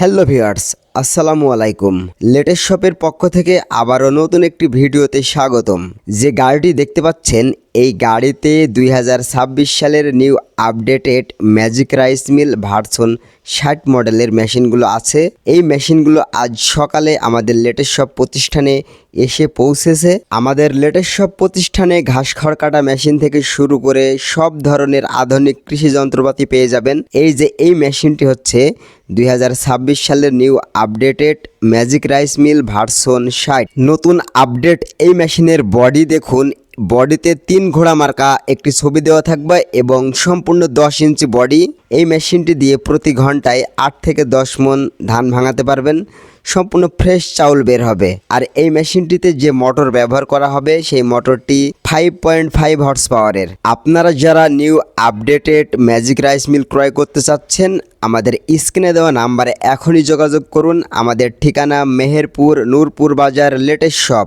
Hello viewers, আসসালামু আলাইকুম। Latest শপের পক্ষ থেকে আবারও নতুন একটি ভিডিওতে স্বাগতম। যে গাড়িটি দেখতে পাচ্ছেন, এই গাড়িতে দুই হাজার ছাব্বিশ সালের new updated magic rice mill version ষাট মডেলের মেশিনগুলো আছে। এই মেশিনগুলো আজ সকালে আমাদের লেটেস্ট সব প্রতিষ্ঠানে এসে পৌঁছেছে। আমাদের লেটেস্ট সব প্রতিষ্ঠানে ঘাস খড় কাটা মেশিন থেকে শুরু করে সব ধরনের আধুনিক কৃষি যন্ত্রপাতি পেয়ে যাবেন। এই যে এই মেশিনটি হচ্ছে দু হাজার ছাব্বিশ সালের new updated magic rice mill version ষাট। নতুন আপডেট এই মেশিনের বডি দেখুন। বডিতে তিন ঘোড়া মার্কা, একটি ছবি দেওয়া থাকবে এবং সম্পূর্ণ দশ ইঞ্চি বডি এই মেশিনটি দিয়ে প্রতি ঘন্টায় আট থেকে দশ মন ধান ভাঙাতে পারবেন। সম্পূর্ণ ফ্রেশ চাউল বের হবে। আর এই মেশিনটিতে যে মোটর ব্যবহার করা হবে, সেই মোটরটি ফাইভ পয়েন্ট ফাইভ হর্স পাওয়ারের আপনারা যারা new updated magic rice mill ক্রয় করতে চাচ্ছেন, আমাদের স্ক্রিনে দেওয়া নাম্বারে এখনই যোগাযোগ করুন। আমাদের ঠিকানা মেহেরপুর, নূরপুর বাজার লেটেস্ট শপ